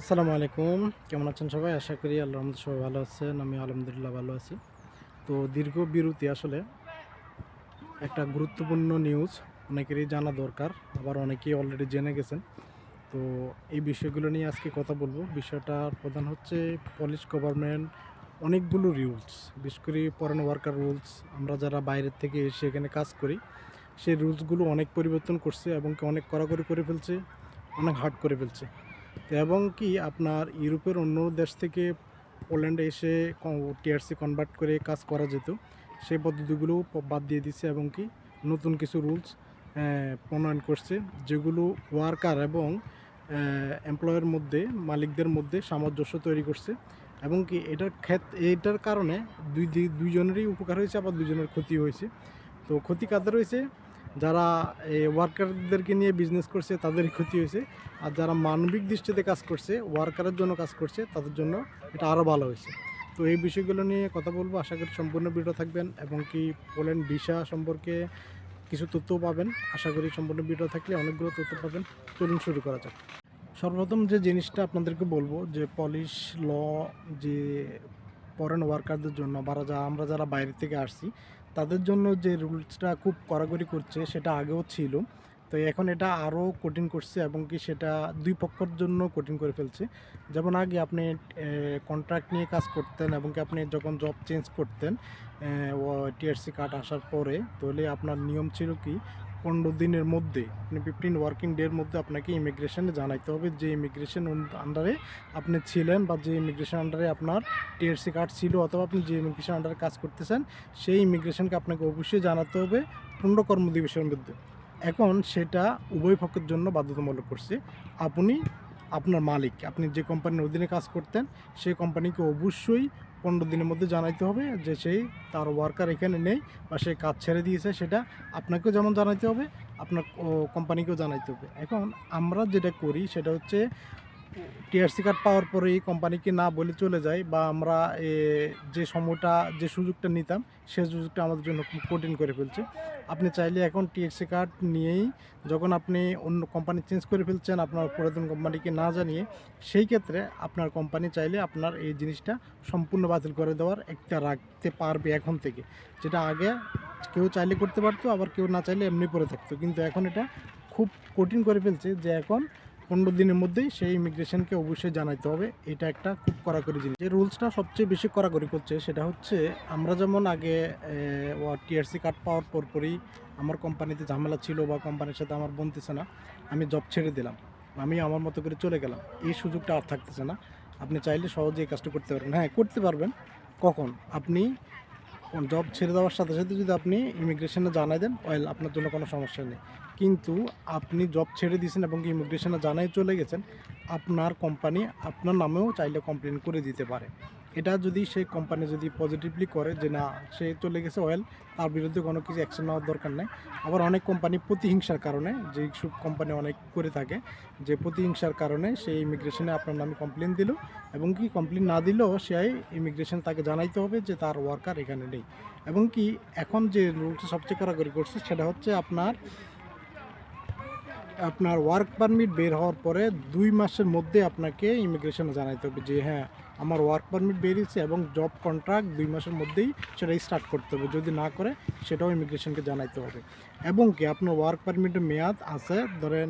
আসসালামু আলাইকুম। কেমন আছেন সবাই? আশা করি আল্লাহ সবাই ভালো আছেন। আমি আলহামদুলিল্লাহ ভালো আছি। তো দীর্ঘ বিরতি আসলে একটা গুরুত্বপূর্ণ নিউজ অনেকেরই জানা দরকার। আবার অনেকেই অলরেডি জেনে গেছেন। তো এই বিষয়গুলো নিয়ে আজকে কথা বলব। বিষয়টার প্রধান হচ্ছে পলিশ গভর্নমেন্ট অনেকগুলো রুলস বিশেষ করে ফরেন ওয়ার্কার রুলস আমরা যারা বাইরের থেকে এসে এখানে কাজ করি, সেই রুলসগুলো অনেক পরিবর্তন করছে এবং অনেক কড়াকড়ি করে ফেলছে, অনেক হার্ড করে ফেলছে। এবং কি আপনার ইউরোপের অন্য দেশ থেকে পোল্যান্ডে এসে টিআরসি কনভার্ট করে কাজ করা যেত, সেই পদ্ধতিগুলো বাদ দিয়ে দিচ্ছে এবং কি নতুন কিছু রুলস প্রণয়ন করছে, যেগুলো ওয়ার্কার এবং এমপ্লয়ের মধ্যে, মালিকদের মধ্যে সামঞ্জস্য তৈরি করছে এবং কি এটার ক্ষেত এইটার কারণে দুই দুইজনেরই উপকার হয়েছে, আবার দুজনের ক্ষতি হয়েছে। তো ক্ষতি কাদের হয়েছে যারা, এই ওয়ার্কারদেরকে নিয়ে বিজনেস করছে তাদের ক্ষতি হয়েছে। আর যারা মানবিক দৃষ্টিতে কাজ করছে ওয়ার্কারের জন্য কাজ করছে, তাদের জন্য এটা আরও ভালো হয়েছে। তো এই বিষয়গুলো নিয়ে কথা বলব। আশা করি সম্পূর্ণ ভিডিও থাকবেন এবং কি পোল্যান্ড ভিসা সম্পর্কে কিছু তথ্য পাবেন। আশা করি সম্পূর্ণ ভিডিও থাকলে অনেকগুলো তথ্য পাবেন। চলুন শুরু করা যাক। সর্বপ্রথম যে জিনিসটা আপনাদেরকে বলব, যে পলিশ ল যে ফরেন ওয়ার্কারদের জন্য বা যা আমরা যারা বাইরে থেকে আসছি তাদের জন্য যে রুলসটা খুব কড়াকড়ি করছে সেটা আগেও ছিল। তো এখন এটা আরও কঠিন করছে এবং কি সেটা দুই পক্ষের জন্য কঠিন করে ফেলছে। যেমন আগে আপনি কন্ট্রাক্ট নিয়ে কাজ করতেন এবং কি আপনি যখন জব চেঞ্জ করতেন টিআরসি কার্ড আসার পরে, তাহলে আপনার নিয়ম ছিল কি পনেরো দিনের মধ্যে আপনি ফিফটিন ওয়ার্কিং ডের মধ্যে আপনাকে ইমিগ্রেশনে জানাইতে হবে। যে ইমিগ্রেশন আন্ডারে আপনি ছিলেন বা যে ইমিগ্রেশন আন্ডারে আপনার টিআরসি কার্ড ছিল অথবা আপনি যে ইমিগ্রেশন আন্ডারে কাজ করতেছেন, সেই ইমিগ্রেশনকে আপনাকে অবশ্যই জানাতে হবে পনেরো কর্মদিবসের মধ্যে। এখন সেটা উভয় পক্ষের জন্য বাধ্যতামূলক করছে। আপনি, আপনার মালিক, আপনি যে কোম্পানির অধীনে কাজ করতেন, সেই কোম্পানিকে অবশ্যই পনেরো দিনের মধ্যে জানাইতে হবে যে সেই তার ওয়ার্কার এখানে নেই বা সে কাজ ছেড়ে দিয়েছে, সেটা আপনাকেও যেমন জানাইতে হবে, আপনার কোম্পানিকেও জানাইতে হবে। এখন আমরা যেটা করি, সেটা হচ্ছে টিআরসি কার্ড পাওয়ার পরে এই কোম্পানিকে না বলে চলে যাই বা আমরা যে সময়টা, যে সুযোগটা নিতাম সেই সুযোগটা আমাদের জন্য খুব কঠিন করে ফেলছে। আপনি চাইলে এখন টিএসসি কার্ড নিয়েই যখন আপনি অন্য কোম্পানি চেঞ্জ করে ফেলছেন, আপনার পুরাতন কোম্পানিকে না জানিয়ে, সেই ক্ষেত্রে আপনার কোম্পানি চাইলে আপনার এই জিনিসটা সম্পূর্ণ বাতিল করে দেওয়ার একটা রাখতে পারবে এখন থেকে। যেটা আগে কেউ চাইলে করতে পারতো, আবার কেউ না চাইলে এমনি পড়ে থাকতো। কিন্তু এখন এটা খুব কঠিন করে ফেলছে যে এখন পনেরো দিনের মধ্যেই সেই ইমিগ্রেশনকে অবশ্যই জানাইতে হবে। এটা একটা খুব কড়াকড়ি জিনিস। যে রুলসটা সবচেয়ে বেশি কড়াকড়ি করছে সেটা হচ্ছে, আমরা যেমন আগে টিআরসি কার্ড পাওয়ার পরপরই আমার কোম্পানিতে ঝামেলা ছিল বা কোম্পানির সাথে আমার বনতেছে না, আমি জব ছেড়ে দিলাম। আমি আমার মতো করে চলে গেলাম। এই সুযোগটা আর থাকতেছে না। আপনি চাইলে সহজে এই কাজটা করতে পারবেন। হ্যাঁ করতে পারবেন। কখন? আপনি জব ছেড়ে দেওয়ার সাথে সাথে যদি আপনি ইমিগ্রেশনে জানাই দেন ওয়েল আপনার জন্য কোনো সমস্যা নেই। কিন্তু আপনি জব ছেড়ে দিয়েছেন এবং ইমিগ্রেশনে জানাই চলে গেছেন, আপনার কোম্পানি আপনার নামেও চাইলে কমপ্লেন করে দিতে পারে। এটা যদি সেই কোম্পানি যদি পজিটিভলি করে যে না, সে চলে গেছে ওয়েল তার বিরুদ্ধে কোনো কিছু অ্যাকশন নেওয়ার দরকার নেই। আবার অনেক কোম্পানি প্রতিহিংসার কারণে যে সব কোম্পানি অনেক করে থাকে, যে প্রতিহিংসার কারণে সেই ইমিগ্রেশনে আপনার নামে কমপ্লেন দিল এবং কি কমপ্লেন না দিলেও সেই ইমিগ্রেশন তাকে জানাইতে হবে যে তার ওয়ার্কার এখানে নেই। এবং কি এখন যে রুলটা সবচেয়ে কড়াকড়ি করছে, সেটা হচ্ছে আপনার আপনার ওয়ার্ক পারমিট বের হওয়ার পরে দুই মাসের মধ্যে আপনাকে ইমিগ্রেশনে জানাইতে হবে যে হ্যাঁ আমার ওয়ার্ক পারমিট বেরিয়েছে এবং জব কন্ট্রাক্ট দুই মাসের মধ্যেই সেটা স্টার্ট করতে হবে। যদি না করে, সেটাও ইমিগ্রেশনকে জানাইতে হবে। এবং কি, আপনার ওয়ার্ক পারমিটের মেয়াদ আছে, ধরেন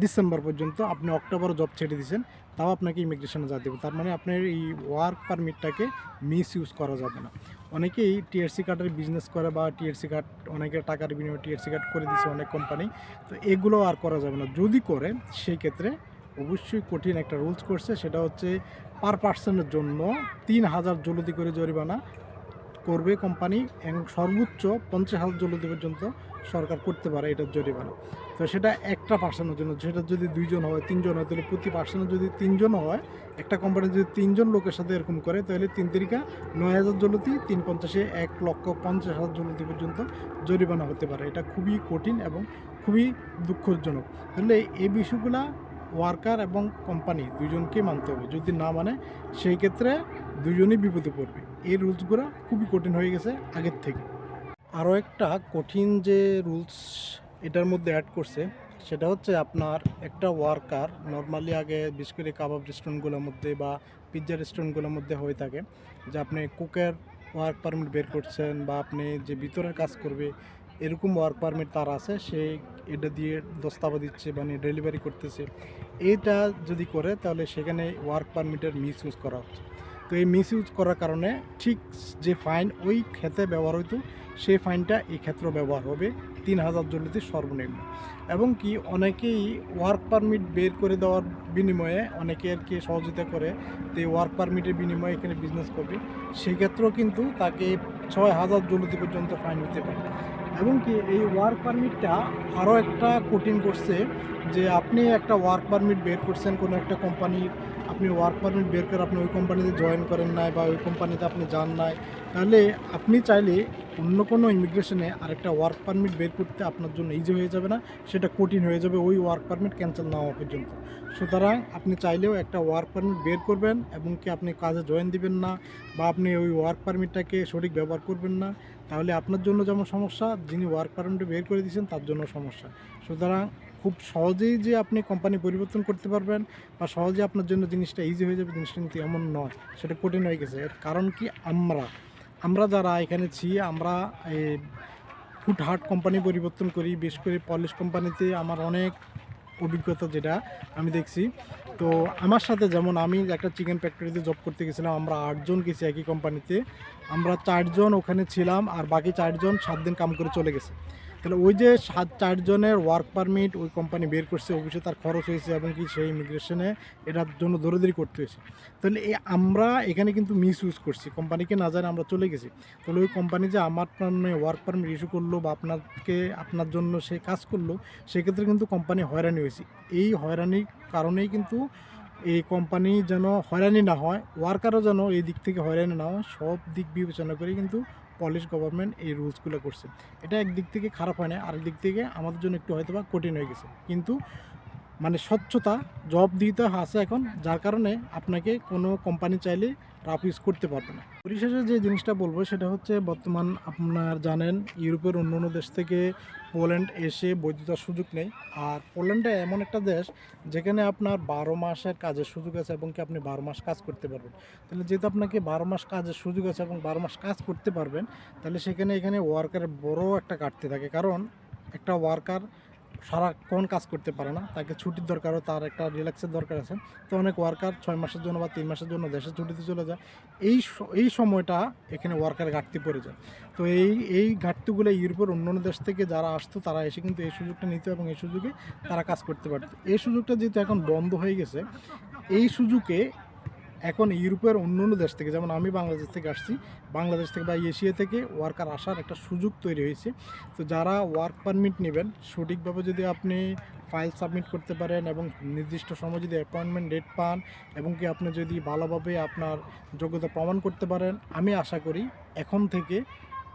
ডিসেম্বর পর্যন্ত আপনি অক্টোবরে জব ছেড়ে দিয়েছেন, তাও আপনাকে ইমিগ্রেশনে যা হবে। তার মানে আপনার এই ওয়ার্ক পারমিটটাকে মিস ইউজ করা যাবে না। অনেকেই টিআরসি কার্ডের বিজনেস করে বা টিআরসি কার্ড অনেকে টাকার বিনিময়ে টিআরসি কার্ড করে দিয়েছে অনেক কোম্পানি তো এগুলো আর করা যাবে না। যদি করে, সেই ক্ষেত্রে অবশ্যই কঠিন একটা রুলস করছে, সেটা হচ্ছে পার পার্সনের জন্য তিন হাজার জলদি করে জরিমানা করবে কোম্পানি এবং সর্বোচ্চ পঞ্চাশ হাজার জলদি পর্যন্ত সরকার করতে পারে এটার জরিমানা। তো সেটা একটা পার্সনের জন্য। সেটা যদি দুইজন হয়, তিনজন হয়, তাহলে প্রতি পার্সনের যদি তিনজন হয়, একটা কোম্পানি যদি তিনজন লোকের সাথে এরকম করে, তাহলে তিন তারিখা নয় হাজার জলতি তিন পঞ্চাশে এক লক্ষ পঞ্চাশ হাজার জলতি পর্যন্ত জরিমানা হতে পারে। এটা খুবই কঠিন এবং খুবই দুঃখজনক। তাহলে এই বিষয়গুলা ওয়ার্কার এবং কোম্পানি দুজনকে মানতে হবে। যদি না মানে সেই ক্ষেত্রে দুজনেই বিপদে পড়বে। এই রুলসগুলো খুবই কঠিন হয়ে গেছে আগের থেকে। আরও একটা কঠিন যে রুলস এটার মধ্যে অ্যাড করছে, সেটা হচ্ছে আপনার একটা ওয়ার্কার নর্মালি আগে বিশেষ করে কাবাব রেস্টুরেন্টগুলোর মধ্যে বা পিৎজা রেস্টুরেন্টগুলোর মধ্যে হয়ে থাকে যে আপনি কুকের ওয়ার্ক পারমিট বের করছেন বা আপনি যে ভিতরে কাজ করবে এরকম ওয়ার্ক পারমিট তার আছে, সে এটা দিয়ে দস্তাবা দিচ্ছে মানে ডেলিভারি করতেছে। এটা যদি করে, তাহলে সেখানে ওয়ার্ক পারমিটের মিস ইউজ করা হচ্ছে। তো এই মিস ইউজ করার কারণে ঠিক যে ফাইন ওই ক্ষেত্রে ব্যবহার হইতো সেই ফাইনটা এই ক্ষেত্রে ব্যবহার হবে। তিন হাজার জলিতে সর্বনিম্ন। এবং কি অনেকেই ওয়ার্ক পারমিট বের করে দেওয়ার বিনিময়ে, অনেকে আর কি সহযোগিতা করে, তো এই ওয়ার্ক পারমিটের বিনিময়ে এখানে বিজনেস করবে। সেক্ষেত্রেও কিন্তু তাকে ছয় হাজার জলতি পর্যন্ত ফাইন হতে পারে। এবং কি এই ওয়ার্ক পারমিটটা আরও একটা কঠিন করছে যে আপনি একটা ওয়ার্ক পারমিট বের করছেন কোনো একটা কোম্পানির আপনি ওয়ার্ক পারমিট বের করে আপনি ওই কোম্পানিতে জয়েন করেন নাই বা ওই কোম্পানিতে আপনি যান নাই, তাহলে আপনি চাইলে অন্য কোনো ইমিগ্রেশনে আরেকটা ওয়ার্ক পারমিট বের করতে আপনার জন্য ইজি হয়ে যাবে না, সেটা কঠিন হয়ে যাবে ওই ওয়ার্ক পারমিট ক্যান্সেল না হওয়া পর্যন্ত। সুতরাং আপনি চাইলেও একটা ওয়ার্ক পারমিট বের করবেন এবং কি আপনি কাজে জয়েন দিবেন না বা আপনি ওই ওয়ার্ক পারমিটটাকে সঠিক ব্যবহার করবেন না, তাহলে আপনার জন্য যেমন সমস্যা, যিনি ওয়ার্ক পারমিট বের করে দিয়েছেন তার জন্য সমস্যা। সুতরাং খুব সহজেই যে আপনি কোম্পানি পরিবর্তন করতে পারবেন বা সহজে আপনার জন্য জিনিসটা ইজি হয়ে যাবে, জিনিসটা কিন্তু এমন নয়। সেটা কঠিন হয়ে গেছে। এর কারণ কি? আমরা আমরা যারা এখানে ছি, আমরা ফুড হার্ট কোম্পানি পরিবর্তন করি, বিশেষ করে পলিশ কোম্পানিতে আমার অনেক অভিজ্ঞতা যেটা আমি দেখছি। তো আমার সাথে যেমন আমি একটা চিকেন ফ্যাক্টরিতে জব করতে গেছিলাম, আমরা আটজন গেছি একই কোম্পানিতে আমরা চারজন ওখানে ছিলাম আর বাকি চারজন সাত দিন কাম করে চলে গেছে। তাহলে ওই যে সাত চারজনের ওয়ার্ক পারমিট ওই কোম্পানি বের করছে অবশ্যই তার খরচ হয়েছে এবং কি সেই ইমিগ্রেশনে এটার জন্য দৌড়াদৌড়ি করতে হয়েছে। তাহলে এই আমরা এখানে কিন্তু মিস ইউজ করছি কোম্পানিকে না জানে আমরা চলে গেছি। তাহলে ওই কোম্পানি যে আমার নামে ওয়ার্ক পারমিট ইস্যু করল বা আপনাকে, আপনার জন্য সে কাজ করল, সেক্ষেত্রে কিন্তু কোম্পানি হয়রানি হয়েছে। এই হয়রানির কারণেই কিন্তু এই কোম্পানি যেন হয়রানি না হয় ওয়ার্কারও যেন এই দিক থেকে হয়রানি না হয়, সব দিক বিবেচনা করে কিন্তু পলিশ গভর্নমেন্ট এই রুলসগুলো করছে। এটা একদিক থেকে খারাপ হয় না আরেক দিক থেকে আমাদের জন্য একটু হয়তো বা কঠিন হয়ে গেছে। কিন্তু মানে স্বচ্ছতা জব দিতে আছে এখন, যার কারণে আপনাকে কোনো কোম্পানি চাইলে রাফ ইউজ করতে পারবে না। পরিশেষে যে জিনিসটা বলব, সেটা হচ্ছে বর্তমান আপনার জানেন, ইউরোপের অন্য অন্য দেশ থেকে পোল্যান্ড এসে বৈধতার সুযোগ নেই। আর পোল্যান্ডে এমন একটা দেশ, যেখানে আপনার বারো মাসের কাজের সুযোগ আছে এবং কি আপনি বারো মাস কাজ করতে পারবেন। তাহলে যেহেতু আপনাকে বারো মাস কাজের সুযোগ আছে এবং বারো মাস কাজ করতে পারবেন, তাহলে সেখানে এখানে ওয়ার্কারের বড় একটা ঘাটতি থাকে। কারণ একটা ওয়ার্কার সারাক্ষণ কাজ করতে পারে না, তাকে ছুটির দরকারও তার একটা রিল্যাক্সের দরকার আছে। তো অনেক ওয়ার্কার ছয় মাসের জন্য বা তিন মাসের জন্য দেশের ছুটিতে চলে যায়। এই এই সময়টা এখানে ওয়ার্কার ঘাটতি পড়ে যায়। তো এই এই ঘাটতিগুলো ইউরোপের অন্য অন্য দেশ থেকে যারা আসতো, তারা এসে কিন্তু এই সুযোগটা নিত এবং এই সুযোগে তারা কাজ করতে পারতো। এই সুযোগটা যেহেতু এখন বন্ধ হয়ে গেছে, এই সুযোগে এখন ইউরোপের অন্য অন্য দেশ থেকে, যেমন আমি বাংলাদেশ থেকে আসছি, বাংলাদেশ থেকে বা এশিয়া থেকে ওয়ার্কার আসার একটা সুযোগ তৈরি হয়েছে। তো যারা ওয়ার্ক পারমিট নেবেন, সঠিকভাবে যদি আপনি ফাইল সাবমিট করতে পারেন এবং নির্দিষ্ট সময় যদি অ্যাপয়েন্টমেন্ট ডেট পান এবং কি আপনি যদি ভালোভাবে আপনার যোগ্যতা প্রমাণ করতে পারেন, আমি আশা করি এখন থেকে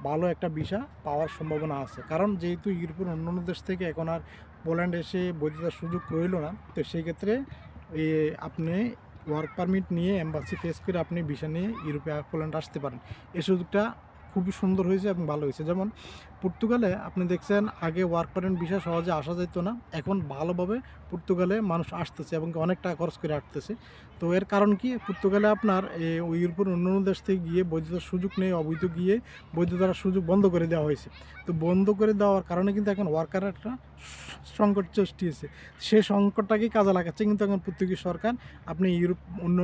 ভালো একটা ভিসা পাওয়ার সম্ভাবনা আছে। কারণ যেহেতু ইউরোপের অন্য অন্য দেশ থেকে এখন আর পোল্যান্ড এসে বৈধতার সুযোগ রইল না, তো সেই ক্ষেত্রে আপনি ওয়ার্ক পারমিট নিয়ে এম্বাসি ফেস করে আপনি ভিসা নিয়ে ইউরোপে পোল্যান্ড আসতে পারেন। এই সুযোগটা খুবই সুন্দর হয়েছে এবং ভালো হয়েছে। যেমন পর্তুগালে আপনি দেখছেন আগে ওয়ার্ক পারমিট ভিসা সহজে আসা যেত না। এখন ভালোভাবে পর্তুগালে মানুষ আসতেছে এবং অনেক টাকা খরচ করে আসতেছে। তো এর কারণ কি? পর্তুগালে আপনার এ, ওই ইউরোপের অন্য অন্য দেশ থেকে গিয়ে বৈধতার সুযোগ নেই অবৈধ গিয়ে বৈধতার সুযোগ বন্ধ করে দেওয়া হয়েছে। তো বন্ধ করে দেওয়ার কারণে কিন্তু এখন ওয়ার্কারের একটা সংকট সৃষ্টি হয়েছে। সেই সংকটটাকেই কাজে লাগাচ্ছে। কিন্তু এখন পর্তুগিজ সরকার, আপনি ইউরোপ, অন্য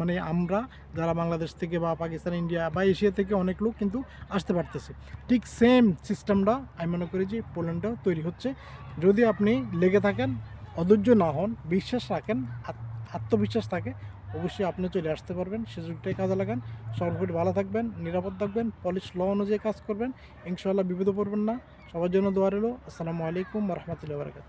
মানে আমরা যারা বাংলাদেশ থেকে বা পাকিস্তান, ইন্ডিয়া বা এশিয়া থেকে অনেক লোক কিন্তু আসতে পারতেছে। ঠিক সেম সিস্টেমটা আমি মনে করি যে পোল্যান্ডেও তৈরি হচ্ছে। যদি আপনি লেগে থাকেন, অধৈর্য না হন, বিশ্বাস রাখেন আত্মবিশ্বাস থাকে অবশ্যই আপনি চলে আসতে পারবেন। সুযোগটাই কাজে লাগান। সর্বোপরি ভালো থাকবেন, নিরাপদ থাকবেন পলিশ ল অনুযায়ী কাজ করবেন। ইনশাআল্লাহ বিপদে পড়বেন না। সবার জন্য দোয়া রইল। আসসালামু আলাইকুম রহমতুল্লাহ বারকাত